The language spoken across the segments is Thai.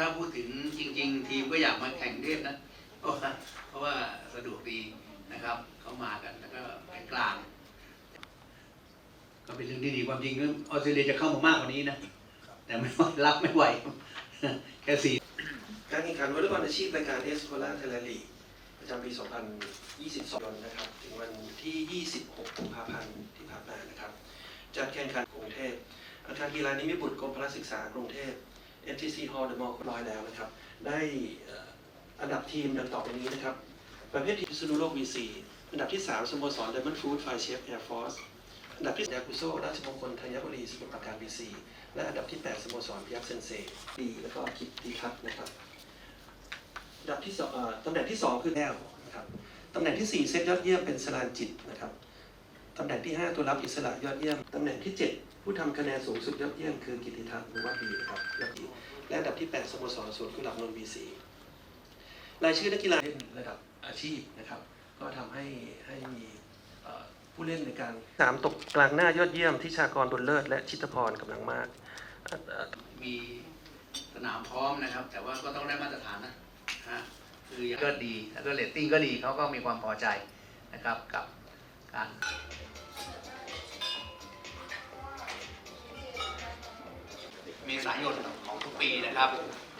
ถ้าพูดถึงจริง ๆ ทีมก็อยากมาแข่งเทพนะเพราะว่าเพราะว่าสะดวกดีนะครับเขามากันแล้วก็เป็นกลาง ก็เป็นเรื่องที่ดีความจริงออสเตรเลียจะเข้ามามากกว่านี้นะแต่ไม่รับไม่ไหวแค่สี่การแข่งขันวอลเลย์บอลอาชีพรายการเอสโคล่าเทเลลีประจำปี 2022 นะครับ ถึงวันที่ 26 กุมภาพันธ์ที่ผ่านมานะครับ จัดแข่งขันกรุงเทพอาคารกีฬานิมิบุตรกรมพละศึกษากรุงเทพ MTC Hall เดอะมอลล์ร้อยแล้วนะครับ ได้อันดับทีมดังต่อไปนี้นะครับ ประเภททีมพิษณุโลก V4 อันดับที่ 3สโมสร Diamond Food Fire Chef Air Force อันดับที่ยากุโซราชมงคลธัญบุรีสมุทรปราการ V4 และอันดับที่ 8สโมสรพิยัคฆ์เซนเซดีแล้วก็คิดดีครับนะครับอันดับที่สองตำแหน่งที่สองคือแก้วนะครับตำแหน่งที่สี่เซตยอดเยี่ยมเป็นสลานจิตนะครับ ตำแหน่งที่ห้าตัวรับอิสระยอดเยี่ยม ตำแหน่งที่เจ็ดผู้ทำคะแนนสูงสุดยอดเยี่ยมคือกิติทัศน์หรือว่าบีนะครับยอดดีและอันดับที่แปดสโมสรสวนกุหลาบนนท์บีซีรายชื่อนักกีฬาเล่นระดับอาชีพนะครับ ก็ทำให้ให้มีเอ่อผู้เล่นในการสามตกกลางหน้ายอดเยี่ยมทิชากรบุญเลิศและชิตพรกำลังมากเอ่อเอ่อมีสนามพร้อมนะครับ แต่ว่าก็ต้องได้มาตรฐานนะฮะคืออย่างก็ดีแล้วก็เรตติ้งก็ดีเขาก็มีความพอใจนะครับกับการ เมษายนของทุกปีนะครับ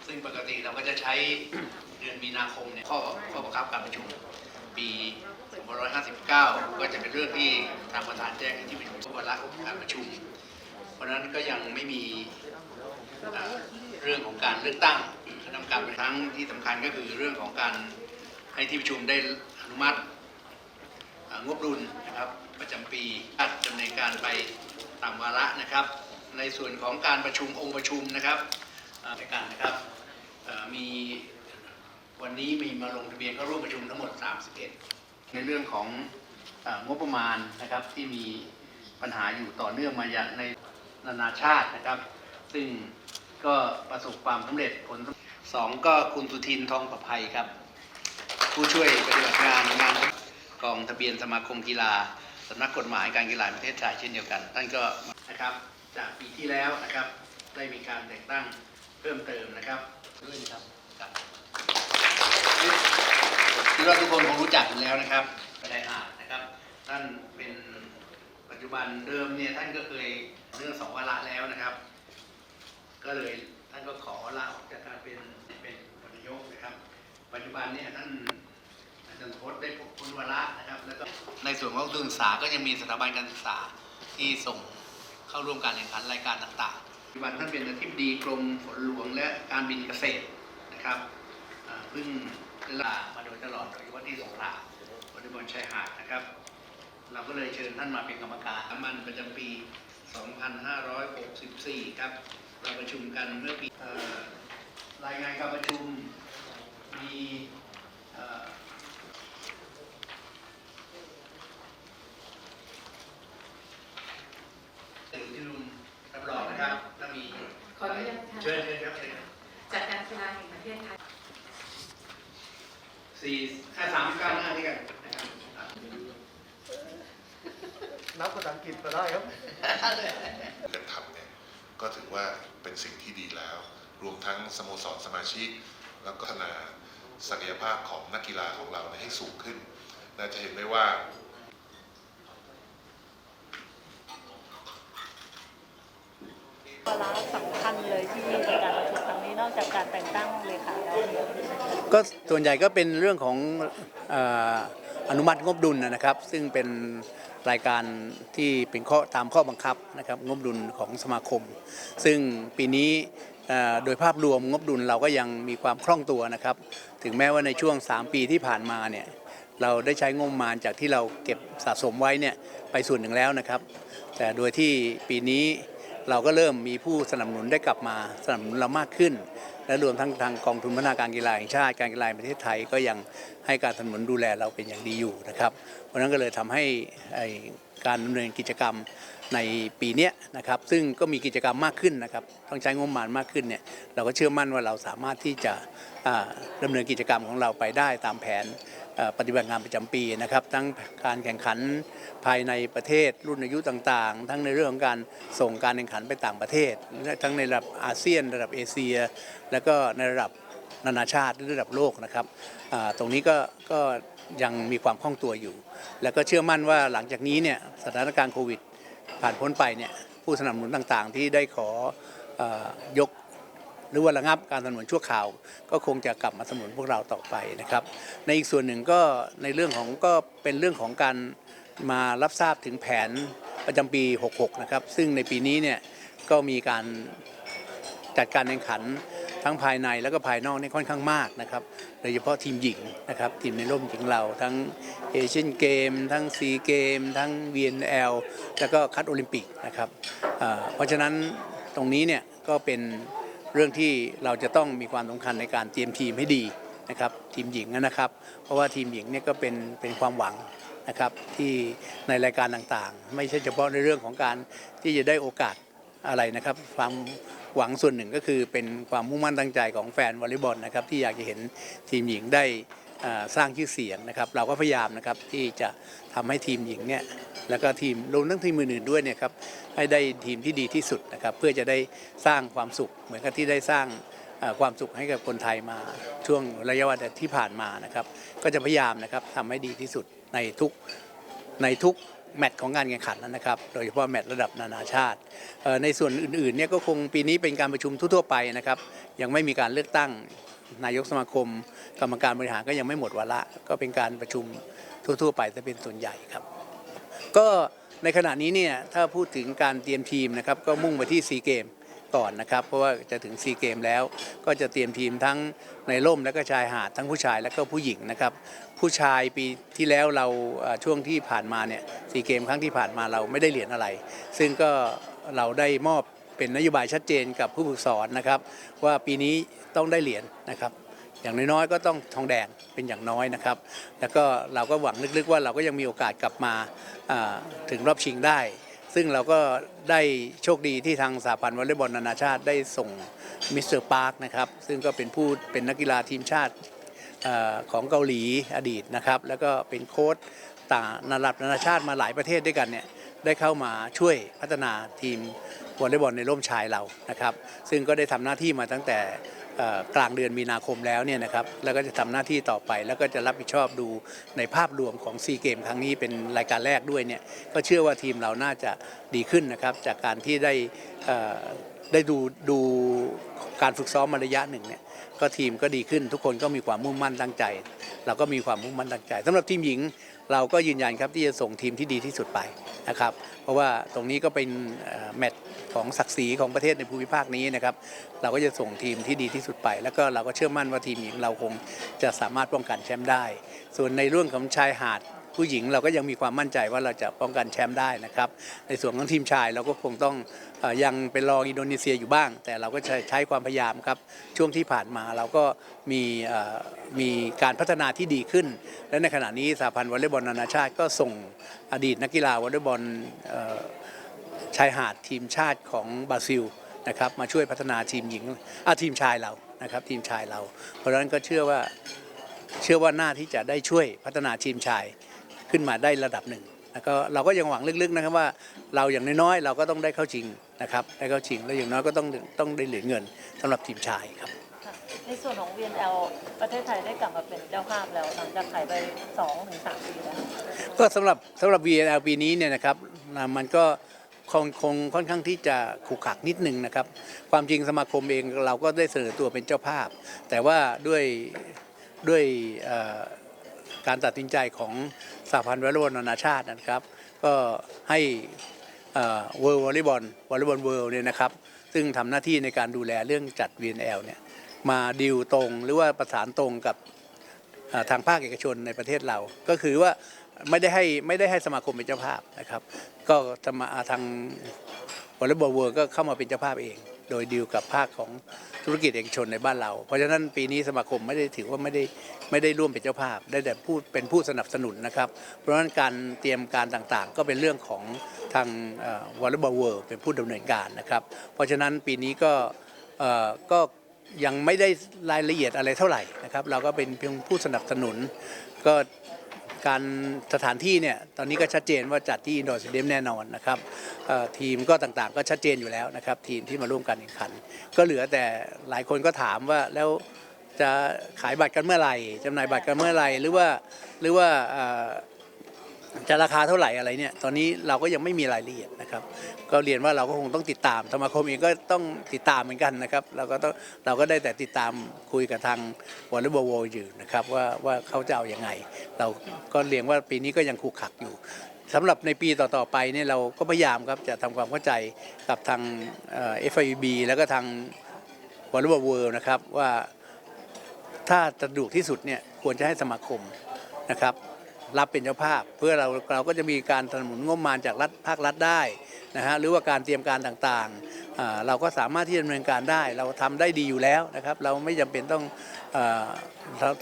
ซึ่งปกติเราก็จะใช้เดือนมีนาคมเนี่ยข้อข้อบังคับการประชุมปี2559 ก็จะเป็นเรื่องที่ทางประธานแจ้งให้ที่ประชุมวาระการประชุม เพราะนั้นก็ยังไม่มีเรื่องของการเลือกตั้งคณะกรรมการเป็นครั้งที่สำคัญก็คือเรื่องของการให้ที่ประชุมได้อนุมัติงบดุลนะครับ ประจำปีจัดดำเนินการไปตามวาระนะครับ ในส่วนของการประชุมองค์ประชุมนะครับในการนะครับมีวันนี้มีมาลงทะเบียนเข้าร่วมประชุมทั้งหมด 31 ในเรื่องของงบประมาณนะครับที่มีปัญหาอยู่ต่อเนื่องมาอย่างในนานาชาตินะครับ ซึ่งก็ประสบความสำเร็จผลสองก็คุณสุทินทองประภัยครับ ผู้ช่วยปฏิบัติงานงานกองทะเบียนสมาคมกีฬาสำนักกฎหมายการกีฬาประเทศไทยเช่นเดียวกันท่านก็นะครับ จากปีที่แล้วนะครับ ได้มีการแต่งตั้งเพิ่มเติมนะครับด้วยนะครับครับคิดว่าทุกคนคงรู้จักอยู่แล้วนะครับกระไดอาดนะครับ ท่านเป็นปัจจุบันเดิมเนี่ยท่านก็เคยเรื่องสองวาระแล้วนะครับ ก็เลยท่านก็ขอลาออกจากการเป็นเป็นนายกนะครับ ปัจจุบันเนี่ยท่านอาจารย์พจน์ได้พ้นวาระนะครับ แล้วก็ในส่วนของทุนศึกษาก็ยังมีสถาบันการศึกษาที่ส่ง เข้าร่วมการแข่งขันรายการต่างๆปัจจุบันท่านเป็นอธิบดีกรมฝนหลวงและการบินเกษตรนะครับเพิ่งลามาโดยตลอดโดยเฉพาะที่สงขลาบริบลชายหาดนะครับ เราก็เลยเชิญท่านมาเป็นกรรมการสามันประจำปี 2564 ครับ เราประชุมกันเมื่อปีรายงานการประชุมมีเอ่อสื่อที่รุนรับรองนะครับถ้ามี ขออนุญาตค่ะ เชิญเชิญครับเชิญครับ จากการกีฬาแห่งประเทศไทย สี่ห้าสามเก้าหน้าที่กันนะครับ นับภาษาอังกฤษก็ได้ครับ กันทำเนี่ยก็ถือว่าเป็นสิ่ง ที่ดีแล้ว รวมทั้งสโมสรสมาชิก แล้วก็พัฒนาศักยภาพของนักกีฬาของเราเนี่ยให้สูงขึ้นน่าจะเห็นได้ว่าวาระสำคัญเลยที่ในการประชุมครั้งนี้นอกจากการแต่งตั้งเลขาแล้วเนี่ยก็ส่วนใหญ่ก็เป็นเรื่องของเอ่ออนุมัติงบดุลนะครับ ซึ่งเป็น รายการที่เป็นข้อตามข้อบังคับนะครับงบดุลของสมาคม ซึ่งปีนี้โดยภาพรวมงบดุลเราก็ยังมีความคล่องตัวนะครับ ถึงแม้ว่าในช่วง 3 ปีที่ผ่านมาเนี่ยเราได้ใช้งบประมาณจากที่เราเก็บสะสมไว้เนี่ยไปส่วนหนึ่งแล้วนะครับ แต่โดยที่ปีนี้เราก็เริ่มมีผู้สนับสนุนได้กลับมาสนับสนุนเรามากขึ้น และรวมทั้งทางกองทุนพัฒนาการกีฬาแห่งชาติการกีฬาประเทศไทยก็ยังให้การสนับสนุนดูแลเราเป็นอย่างดีอยู่นะครับเพราะนั้นก็เลยทำให้การดำเนินกิจกรรมในปีนี้นะครับซึ่งก็มีกิจกรรมมากขึ้นนะครับต้องใช้งบประมาณมากขึ้นเนี่ยเราก็เชื่อมั่นว่าเราสามารถที่จะดำดำเนินกิจกรรมของเราไปได้ตามแผน ปฏิบัติงานประจำปีนะครับ ทั้งการแข่งขันภายในประเทศรุ่นอายุต่างๆ ทั้งในเรื่องของการส่งการแข่งขันไปต่างประเทศ ทั้งในระดับอาเซียน ระดับเอเชีย แล้วก็ในระดับนานาชาติหรือระดับโลกนะครับตรงนี้ก็ก็ยังมีความคล่องตัวอยู่ แล้วก็เชื่อมั่นว่าหลังจากนี้เนี่ยสถานการณ์โควิด ผ่านพ้นไปเนี่ยผู้สนับสนุนต่างๆ ที่ได้ขออยก หรือว่าระงับการสนุนชั่วคราว ก็คงจะกลับมาสนุนพวกเราต่อไปนะครับ ในอีกส่วนหนึ่งก็ในเรื่องของก็เป็นเรื่องของการมารับทราบถึงแผนประจำปี 66 นะครับ ซึ่งในปีนี้เนี่ยก็มีการจัดการแข่งขันทั้งภายในแล้วก็ภายนอกนี่ค่อนข้างมากนะครับ โดยเฉพาะทีมหญิงนะครับทีมในร่มหญิงเราทั้งเอเชียนเกม ทั้งซีเกม ทั้ง VNL แล้วก็คัดโอลิมปิกนะครับ เพราะฉะนั้นตรงนี้เนี่ยก็เป็น เรื่องที่เราจะต้องมีความสำคัญในการเตรียมทีมให้ดีนะครับทีมหญิงนะครับ เพราะว่าทีมหญิงเนี่ยก็เป็นเป็นความหวังนะครับที่ในรายการต่างๆ ไม่ใช่เฉพาะในเรื่องของการที่จะได้โอกาสอะไรนะครับ ความหวังส่วนหนึ่งก็คือเป็นความมุ่งมั่นตั้งใจของแฟนวอลเลย์บอลนะครับที่อยากจะเห็นทีมหญิงได้ สร้างชื่อเสียงนะครับ เราก็พยายามนะครับที่จะทำให้ทีมหญิงเนี่ยแล้วก็ทีมรวมทั้งทีมอื่นๆด้วยเนี่ยครับให้ได้ทีมที่ดีที่สุดนะครับ เพื่อจะได้สร้างความสุข เหมือนกับที่ได้สร้างความสุขให้กับคนไทยมาช่วงระยะเวลาที่ผ่านมานะครับ ก็จะพยายามนะครับทำให้ดีที่สุดในทุกในทุกแมตช์ของการแข่งขันนะครับ โดยเฉพาะแมตช์ระดับนานาชาติ ในส่วนอื่นๆเนี่ยก็คงปีนี้เป็นการประชุมทั่วๆไปนะครับ ยังไม่มีการเลือกตั้ง นายกสมาคม กรรมการบริหารก็ยังไม่หมดวาระก็เป็นการประชุมทั่ว ๆ ไปจะเป็นส่วนใหญ่ครับ ก็ในขณะนี้เนี่ยถ้าพูดถึงการเตรียมทีมนะครับก็มุ่งไปที่ซีเกมก่อนนะครับ เพราะว่าจะถึงซีเกมแล้ว ก็จะเตรียมทีมทั้งในร่มและก็ชายหาดทั้งผู้ชายและก็ผู้หญิงนะครับผู้ชายปีที่แล้วเราช่วงที่ผ่านมาเนี่ยซีเกมครั้งที่ผ่านมาเราไม่ได้เหรียญอะไร ซึ่งก็เราได้มอบ เป็นนโยบายชัดเจนกับผู้ฝึกสอนนะครับ ว่าปีนี้ต้องได้เหรียญนะครับอย่างน้อยๆก็ต้องทองแดงเป็นอย่างน้อยนะครับ แล้วก็เราก็หวังลึกๆว่าเราก็ยังมีโอกาสกลับมาถึงรอบชิงได้ ซึ่งเราก็ได้โชคดีที่ทางสหพันธ์วอลเลย์บอลนานาชาติได้ส่งมิสเตอร์ปาร์คนะครับ ซึ่งก็เป็นผู้เป็นนักกีฬาทีมชาติอของเกาหลีอดีตนะครับ แล้วก็เป็นโค้ชต่างระดับนานาชาติมาหลายประเทศด้วยกันเนี่ยได้เข้ามาช่วยพัฒนาทีม วอลเลย์บอลในร่มชายเรานะครับ ซึ่งก็ได้ทำหน้าที่มาตั้งแต่กลางเดือนมีนาคมแล้วเนี่ยนะครับแล้วก็จะทำหน้าที่ต่อไป แล้วก็จะรับผิดชอบดูในภาพรวมของซีเกมครั้งนี้เป็นรายการแรกด้วยเนี่ยก็เชื่อว่าทีมเราน่าจะดีขึ้นนะครับ จากการที่ได้ได้ดูดูการฝึกซ้อมมาระยะหนึ่งเนี่ย ก็ทีมก็ดีขึ้น ทุกคนก็มีความมุ่งมั่นตั้งใจ เราก็มีความมุ่งมั่นตั้งใจสำหรับทีมหญิงเราก็ยืนยันครับที่จะส่งทีมที่ดีที่สุดไปนะครับเพราะว่าตรงนี้ก็เป็นแมตช์ของศักดิ์ศรีของประเทศในภูมิภาคนี้นะครับเราก็จะส่งทีมที่ดีที่สุดไป แล้วก็เราก็เชื่อมั่นว่าทีมหญิงเราคงจะสามารถป้องกันแชมป์ได้ ส่วนในเรื่องของชายหาด ผู้หญิงเราก็ยังมีความมั่นใจว่าเราจะป้องกันแชมป์ได้นะครับ ในส่วนของทีมชายเราก็คงต้องยังเป็นรองอินโดนีเซียอยู่บ้าง แต่เราก็จะใช้ความพยายามครับ ช่วงที่ผ่านมาเราก็มีมีการพัฒนาที่ดีขึ้น และในขณะนี้สหพันธ์วอลเลย์บอลนานาชาติก็ส่งอดีตนักกีฬาวอลเลย์บอลชายหาดทีมชาติของบราซิลนะครับมาช่วยพัฒนาทีมหญิงอาทีมชายเรานะครับทีมชายเรา เพราะฉะนั้นก็เชื่อว่าเชื่อว่าหน้าที่จะได้ช่วยพัฒนาทีมชาย ขึ้นมาได้ระดับหนึ่งแล้วก็เราก็ยังหวังลึกๆนะครับว่าเราอย่างน้อยๆเราก็ต้องได้เข้าชิงนะครับได้เข้าชิงแล้วอย่างน้อยก็ต้องต้องได้เหรียญเงินสำหรับทีมชายครับค่ะในส่วนของ VNL ประเทศไทยได้กลับมาเป็นเจ้าภาพแล้วหลังจากหายไป2-3ถึง3ปีแล้วก็สำหรับสำหรับ VNL ปีนี้เนี่ยนะครับนะมันก็คงคงค่อนข้างที่จะขรุกขลักนิดนึงนะครับ ความจริงสมาคมเองเราก็ได้เสนอตัวเป็นเจ้าภาพ แต่ว่าด้วยด้วยเอ่อ การตัดสินใจของสหพันธ์วอลเลย์บอลนานาชาตินะครับ ก็ให้เวิร์ลวอลเลย์บอลวอลเลย์บอลเวิลด์เนี่ยนะครับ ซึ่งทำหน้าที่ในการดูแลเรื่องจัด VNL เนี่ยมาดีลตรงหรือว่าประสานตรงกับทางภาคเอกชนในประเทศเรา ก็คือว่าไม่ได้ให้ไม่ได้ให้สมาคมเป็นเจ้าภาพนะครับ ก็จะมาทางวอลเลย์บอลเวิร์ก็เข้ามาเป็นเจ้าภาพเอง โดยดีลกับภาคของธุรกิจเอกชนในบ้านเรา เพราะฉะนั้นปีนี้สมาคมไม่ได้ถือว่าไม่ได้ ไม่ได้ร่วมเป็นเจ้าภาพ ได้แต่พูดเป็นผู้สนับสนุนนะครับ เพราะฉะนั้นการเตรียมการต่างๆ ก็เป็นเรื่องของทางวอลเลย์บอลเวิร์เป็นผู้ดำเนินการนะครับ เพราะฉะนั้นปีนี้ก็เออก็ยังไม่ได้รายละเอียดอะไรเท่าไหร่นะครับ เราก็เป็นเพียงผู้สนับสนุน ก็การสถานที่เนี่ยตอนนี้ก็ชัดเจนว่าจัดที่อินดอร์สเตเดียมแน่นอนนะครับทีมก็ต่างๆ ก็ชัดเจนอยู่แล้วนะครับ ทีมที่มาร่วมการแข่งขัน ก็เหลือแต่หลายคนก็ถามว่าแล้ว จะขายบัตรกันเมื่อไหร่จำหน่ายบัตรกันเมื่อไหร่หรือว่าหรือว่าจะราคาเท่าไหร่อะไรเนี่ยตอนนี้เราก็ยังไม่มีรายละเอียดนะครับ ก็เรียนว่าเราก็คงต้องติดตามสมาคมเองก็ต้องติดตามเหมือนกันนะครับ เราก็ต้องเราก็ได้แต่ติดตามคุยกับทางวอลเลย์บอลอยู่นะครับว่าว่าเขาจะเอาอย่างไง เราก็เรียนว่าปีนี้ก็ยังขูกขักอยู่สำหรับในปีต่อ ๆ ไปเนี่ยเราก็พยายามครับจะทำความเข้าใจกับทางเอ่อ FIB แล้วก็ทางวอลเลย์บอลเวิลด์นะครับว่า ถ้าสะดวกที่สุดเนี่ยควรจะให้สมาคมนะครับ รับเป็นเจ้าภาพ เพื่อเราเราก็จะมีการสนับสนุนงบประมาณจากรัฐภาครัฐได้นะฮะหรือว่าการเตรียมการต่างๆ เราก็สามารถที่จะดำเนินการได้ เราทำได้ดีอยู่แล้วนะครับ เราไม่จำเป็นต้อง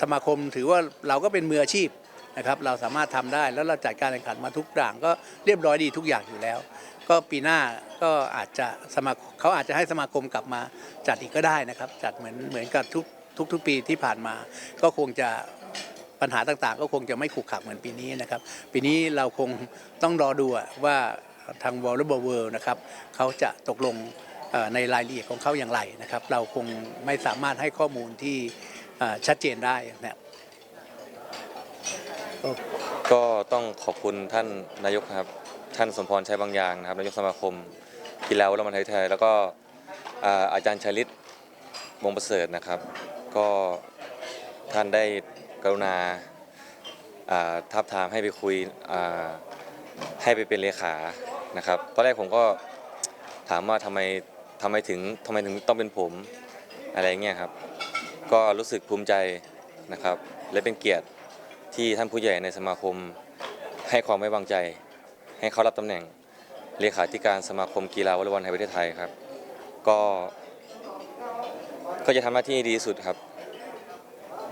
สมาคมถือว่าเราก็เป็นมืออาชีพนะครับ เราสามารถทำได้แล้วเราจัดการแข่งขันมาทุกอย่างก็เรียบร้อยดีทุกอย่างอยู่แล้ว ก็ปีหน้าก็อาจจะสมาเขาอาจจะให้สมาคมกลับมาจัดอีกก็ได้นะครับ จัดเหมือนเหมือนกับทุก ทุกทุกปีที่ผ่านมา ก็คงจะปัญหาต่างๆ ก็คงจะไม่ขุกขระเหมือนปีนี้นะครับ ปีนี้เราคงต้องรอดูว่าทาง v o l l e y b a l l World นะครับเขาจะตกลงในรายละเอียดของเขาอย่างไรนะครับ เราคงไม่สามารถให้ข้อมูลที่ชัดเจนได้นะครับก็ต้องขอบคุณท่านนายกครับ ท่านสมพรชัยบางอย่างนะครับนายกสมาคมกีฬาวอลเลย์บอลไทยแล้วก็อาจารย์ชลิตวงประเสริฐนะครับ ก็ท่านได้กรุณาทับทามให้ไปคุยให้ไปเป็นเลขานะครับตอนแรกผมก็ถามว่าทำไมทำไมถึงทำไมถึงต้องเป็นผมอะไรเงี้ยครับ ก็รู้สึกภูมิใจนะครับ และเป็นเกียรติที่ท่านผู้ใหญ่ในสมาคมให้ความไว้วางใจ ให้เขารับตำแหน่งเลขาธิการสมาคมกีฬาวอลเลย์บอลแห่งประเทศไทยครับ ก็ ก็จะทำหน้าที่ให้ดีที่สุดครับ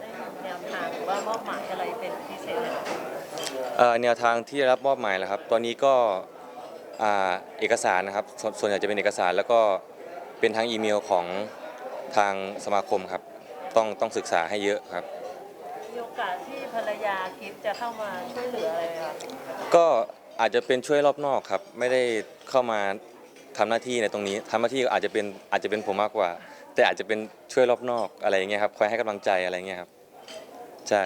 ได้แนวทางหรือว่ามอบหมายอะไรเป็นพิเศษไหมคะเอ่อแนวทางที่ได้รับมอบหมายแล้วครับ ตอนนี้ก็อ่าเอกสารนะครับสวนส่วนใหญ่จะเป็นเอกสารแล้วก็เป็นทั้งอีเมลของทางสมาคมครับ ต้องต้องศึกษาให้เยอะครับ มีโอกาสที่ภรรยากิฟจะเข้ามาช่วยเหลืออะไรไหมคะก็อาจจะเป็นช่วยรอบนอกครับ ไม่ได้เข้ามาทำหน้าที่ในตรงนี้ทำหน้าที่อาจจะเป็นอาจจะเป็นผมมากกว่า แต่อาจจะเป็นช่วยรอบนอกอะไรอย่างเงี้ยครับคอยให้กำลังใจอะไรเงี้ยครับใช่